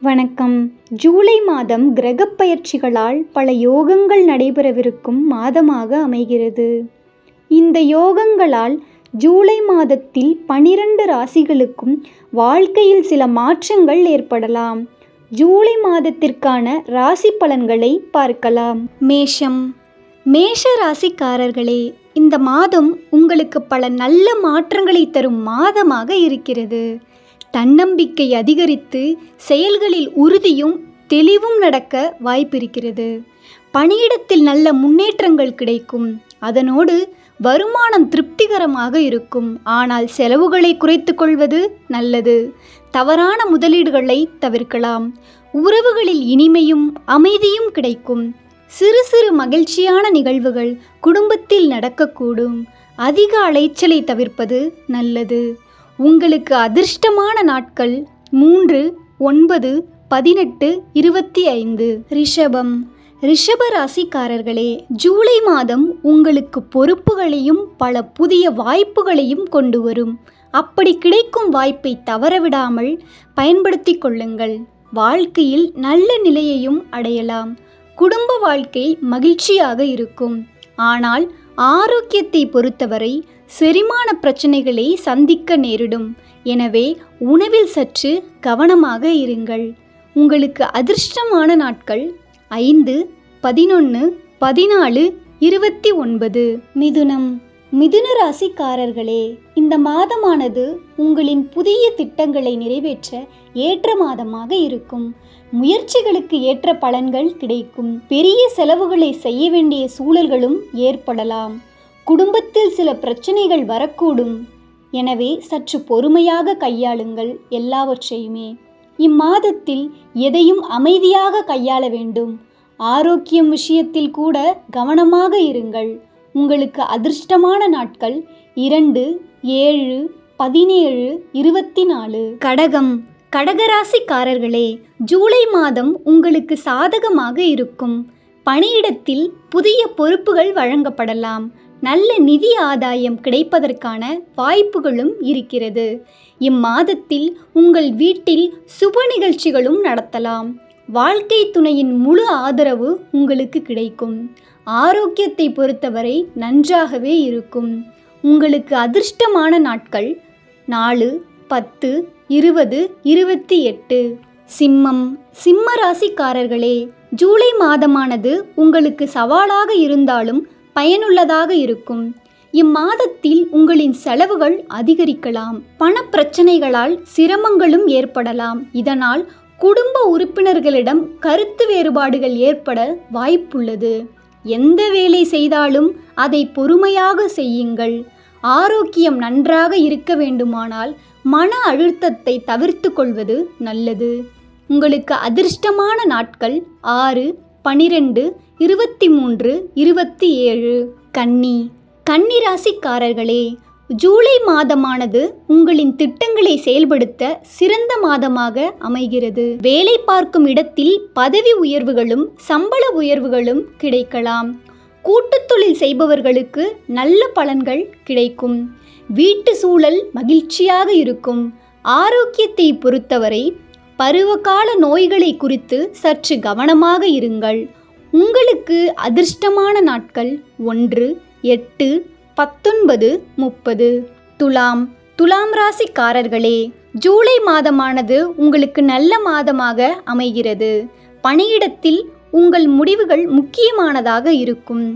வணக்கம். ஜூலை மாதம் கிரகப் பயிற்சிகளால் பல யோகங்கள் நடைபெறவிருக்கும் மாதமாக அமைகிறது. இந்த யோகங்களால் ஜூலை மாதத்தில் பனிரெண்டு ராசிகளுக்கும் வாழ்க்கையில் சில மாற்றங்கள் ஏற்படலாம். ஜூலை மாதத்திற்கான ராசி பலன்களை பார்க்கலாம். மேஷம். மேஷ ராசிக்காரர்களே இந்த மாதம் உங்களுக்கு பல நல்ல மாற்றங்களை தரும் மாதமாக இருக்கிறது. தன்னம்பிக்கை அதிகரித்து செயல்களில் உறுதியும் தெளிவும் நடக்க வாய்ப்பிருக்கிறது. பணியிடத்தில் நல்ல முன்னேற்றங்கள் கிடைக்கும். அதனோடு வருமானம் திருப்திகரமாக இருக்கும். ஆனால் செலவுகளை குறைத்து கொள்வது நல்லது. தவறான முதலீடுகளை தவிர்க்கலாம். உறவுகளில் இனிமையும் அமைதியும் கிடைக்கும். சிறு சிறு மகிழ்ச்சியான நிகழ்வுகள் குடும்பத்தில் நடக்கக்கூடும். அதிக அலைச்சலை தவிர்ப்பது நல்லது. உங்களுக்கு அதிர்ஷ்டமான நாட்கள் மூன்று ஒன்பது பதினெட்டு இருபத்தி ஐந்து. ரிஷபம். ரிஷப ராசிக்காரர்களே ஜூலை மாதம் உங்களுக்கு பொறுப்புகளையும் பல புதிய வாய்ப்புகளையும் கொண்டு வரும். அப்படி கிடைக்கும் வாய்ப்பை தவறவிடாமல் பயன்படுத்தி கொள்ளுங்கள். வாழ்க்கையில் நல்ல நிலையையும் அடையலாம். குடும்ப வாழ்க்கை மகிழ்ச்சியாக இருக்கும். ஆனால் ஆரோக்கியத்தை பொறுத்தவரை செரிமான பிரச்சனைகளை சந்திக்க நேரிடும். எனவே உணவில் சற்று கவனமாக இருங்கள். உங்களுக்கு அதிர்ஷ்டமான நாட்கள் ஐந்து பதினொன்று பதினாலு இருபத்தி ஒன்பது. மிதுனம். மிதுன ராசிக்காரர்களே இந்த மாதமானது உங்களின் புதிய திட்டங்களை நிறைவேற்ற ஏற்ற மாதமாக இருக்கும். முயற்சிகளுக்கு ஏற்ற பலன்கள் கிடைக்கும். பெரிய செலவுகளை செய்ய வேண்டிய சூழல்களும் ஏற்படலாம். குடும்பத்தில் சில பிரச்சனைகள் வரக்கூடும். எனவே சற்று பொறுமையாக கையாளுங்கள் எல்லாவற்றையுமே. இம்மாதத்தில் எதையும் அமைதியாக கையாள வேண்டும். ஆரோக்கியம் விஷயத்தில் கூட கவனமாக இருங்கள். உங்களுக்கு அதிர்ஷ்டமான நாட்கள் இரண்டு ஏழு பதினேழு இருபத்தி நாலு கடகம். கடகராசிக்காரர்களே ஜூலை மாதம் உங்களுக்கு சாதகமாக இருக்கும். பணியிடத்தில் புதிய பொறுப்புகள் வழங்கப்படலாம். நல்ல நிதி ஆதாயம் கிடைப்பதற்கான வாய்ப்புகளும் இருக்கிறது. இம்மாதத்தில் உங்கள் வீட்டில் சுப நிகழ்ச்சிகளும் நடத்தலாம். வாழ்க்கை துணையின் முழு ஆதரவு உங்களுக்கு கிடைக்கும். ஆரோக்கியத்தை பொறுத்தவரை நன்றாகவே இருக்கும். உங்களுக்கு அதிர்ஷ்டமான நாட்கள் நாலு பத்து இருபது இருபத்தி எட்டு. சிம்மம் சிம்ம ராசிக்காரர்களே ஜூலை மாதமானது உங்களுக்கு சவாலாக இருந்தாலும் பயனுள்ளதாக இருக்கும். இம்மாதத்தில் உங்களின் செலவுகள் அதிகரிக்கலாம். பணப்பிரச்சனைகளால் சிரமங்களும் ஏற்படலாம். இதனால் குடும்ப உறுப்பினர்களிடம் கருத்து வேறுபாடுகள் ஏற்பட வாய்ப்புள்ளது. எந்த வேலை செய்தாலும் அதை பொறுமையாக செய்யுங்கள். ஆரோக்கியம் நன்றாக இருக்க வேண்டுமானால் மன அழுத்தத்தை தவிர்த்து கொள்வது நல்லது. உங்களுக்கு அதிர்ஷ்டமான நாட்கள் ஆறு பனிரெண்டு இருபத்தி மூன்று இருபத்தி ஏழு கன்னி. கன்னி ராசிக்காரர்களே ஜூலை மாதமானது உங்களின் திட்டங்களை செயல்படுத்த சிறந்த மாதமாக அமைகிறது. வேலை பார்க்கும் இடத்தில் பதவி உயர்வுகளும் சம்பள உயர்வுகளும் கிடைக்கலாம். கூட்டுத்தொழில் செய்பவர்களுக்கு நல்ல பலன்கள் கிடைக்கும். வீட்டு சூழல் மகிழ்ச்சியாக இருக்கும். ஆரோக்கியத்தை பொறுத்தவரை பருவகால நோய்களை குறித்து சற்று கவனமாக இருங்கள். உங்களுக்கு அதிர்ஷ்டமான நாட்கள் ஒன்று எட்டு பத்தொன்பது முப்பது. துலாம் துலாம் ராசிக்காரர்களே ஜூலை மாதமானது உங்களுக்கு நல்ல மாதமாக அமைகிறது. பணியிடத்தில் உங்கள் முடிவுகள் முக்கியமானதாக இருக்கும்.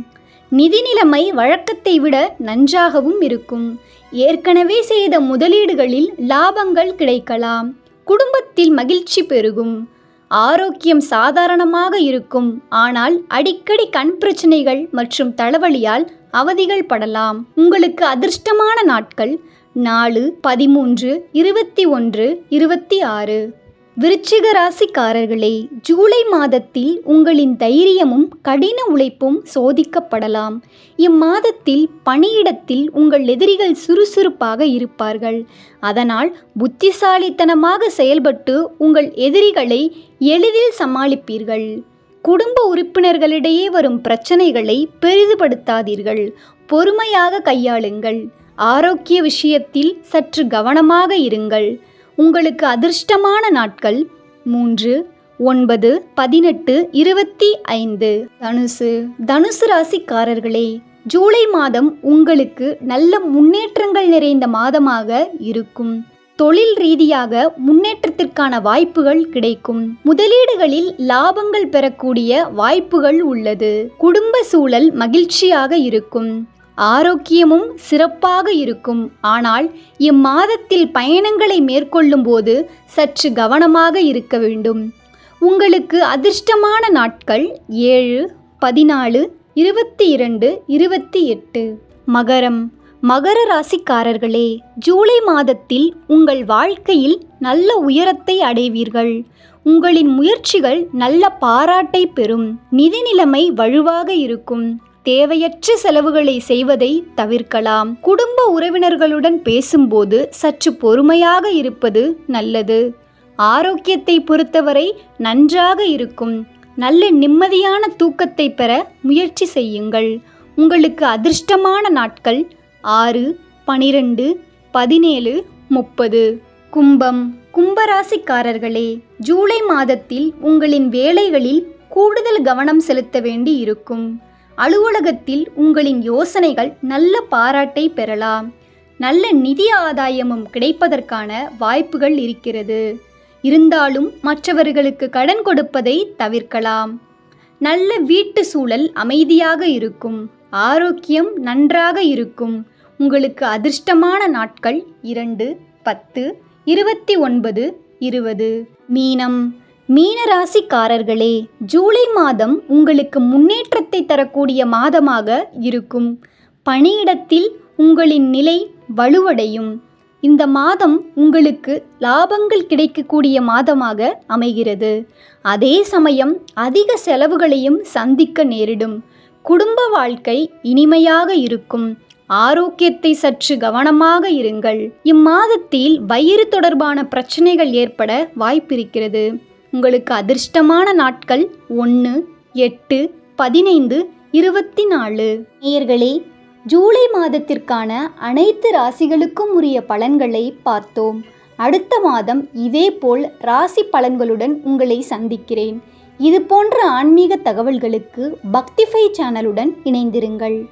நிதி நிலைமை வழக்கத்தை விட நன்றாகவும் இருக்கும். ஏற்கனவே செய்த முதலீடுகளில் லாபங்கள் கிடைக்கலாம். குடும்பத்தில் மகிழ்ச்சி பெருகும். ஆரோக்கியம் சாதாரணமாக இருக்கும். ஆனால் அடிக்கடி கண் பிரச்சனைகள் மற்றும் தலைவலியால் அவதிகள் படலாம். உங்களுக்கு அதிர்ஷ்டமான நாட்கள் நாலு பதிமூன்று இருபத்தி ஒன்று இருபத்தி ஆறு. விருச்சிக ராசிக்காரர்களே ஜூலை மாதத்தில் உங்களின் தைரியமும் கடின உழைப்பும் சோதிக்கப்படலாம். இம்மாதத்தில் பணியிடத்தில் உங்கள் எதிரிகள் சுறுசுறுப்பாக இருப்பார்கள். அதனால் புத்திசாலித்தனமாக செயல்பட்டு உங்கள் எதிரிகளை எளிதில் சமாளிப்பீர்கள். குடும்ப உறுப்பினர்களிடையே வரும் பிரச்சனைகளை பெரிதுபடுத்தாதீர்கள். பொறுமையாக கையாளுங்கள். ஆரோக்கிய விஷயத்தில் சற்று கவனமாக இருங்கள். உங்களுக்கு அதிர்ஷ்டமான நாட்கள் மூன்று ஒன்பது பதினெட்டு இருபத்தி ஐந்து. தனுசு தனுசு ராசிக்காரர்களே ஜூலை மாதம் உங்களுக்கு நல்ல முன்னேற்றங்கள் நிறைந்த மாதமாக இருக்கும். தொழில் ரீதியாக முன்னேற்றத்திற்கான வாய்ப்புகள் கிடைக்கும். முதலீடுகளில் லாபங்கள் பெறக்கூடிய வாய்ப்புகள் உள்ளது. குடும்ப சூழல் மகிழ்ச்சியாக இருக்கும். ஆரோக்கியமும் சிறப்பாக இருக்கும். ஆனால் இம்மாதத்தில் பயணங்களை மேற்கொள்ளும் போது சற்று கவனமாக இருக்க வேண்டும். உங்களுக்கு அதிர்ஷ்டமான நாட்கள் ஏழு பதினாலு இருபத்தி இரண்டு இருபத்தி எட்டு மகரம். மகர ராசிக்காரர்களே ஜூலை மாதத்தில் உங்கள் வாழ்க்கையில் நல்ல உயரத்தை அடைவீர்கள். உங்களின் முயற்சிகள் நல்ல பாராட்டை பெறும். நிதி நிலைமை வலுவாக இருக்கும். தேவையற்ற செலவுகளை செய்வதை தவிர்க்கலாம். குடும்ப உறவினர்களுடன் பேசும்போது சற்று பொறுமையாக இருப்பது நல்லது. ஆரோக்கியத்தை பொறுத்தவரை நன்றாக இருக்கும். நல்ல நிம்மதியான தூக்கத்தை பெற முயற்சி செய்யுங்கள். உங்களுக்கு அதிர்ஷ்டமான நாட்கள் ஆறு பனிரெண்டு பதினேழு முப்பது. கும்பம். கும்பராசிக்காரர்களே ஜூலை மாதத்தில் உங்களின் வேலைகளில் கூடுதல் கவனம் செலுத்த வேண்டி இருக்கும் அலுவலகத்தில் உங்களின் யோசனைகள் நல்ல பாராட்டை பெறலாம். நல்ல நிதி ஆதாயமும் கிடைப்பதற்கான வாய்ப்புகள் இருக்கிறது. இருந்தாலும் மற்றவர்களுக்கு கடன் கொடுப்பதை தவிர்க்கலாம். நல்ல வீட்டு சூழல் அமைதியாக இருக்கும். ஆரோக்கியம் நன்றாக இருக்கும். உங்களுக்கு அதிர்ஷ்டமான நாட்கள் இரண்டு பத்து இருபத்தி ஒன்பது இருபது. மீனம். மீனராசிக்காரர்களே ஜூலை மாதம் உங்களுக்கு முன்னேற்றத்தை தரக்கூடிய மாதமாக இருக்கும். பணியிடத்தில் உங்களின் நிலை வலுவடையும். இந்த மாதம் உங்களுக்கு லாபங்கள் கிடைக்கக்கூடிய மாதமாக அமைகிறது. அதே சமயம் அதிக செலவுகளையும் சந்திக்க நேரிடும். குடும்ப வாழ்க்கை இனிமையாக இருக்கும். ஆரோக்கியத்தை சற்று கவனமாக இருங்கள். இம்மாதத்தில் வயிறு தொடர்பான பிரச்சனைகள் ஏற்பட வாய்ப்பிருக்கிறது. உங்களுக்கு அதிர்ஷ்டமான நாட்கள் ஒன்று எட்டு பதினைந்து இருபத்தி நாலு நேயர்களே ஜூலை மாதத்திற்கான அனைத்து ராசிகளுக்கும் உரிய பலன்களை பார்த்தோம். அடுத்த மாதம் இதேபோல் ராசி பலன்களுடன் உங்களை சந்திக்கிறேன். இது போன்ற ஆன்மீக தகவல்களுக்கு பக்திஃபை சேனலுடன் இணைந்திருங்கள்.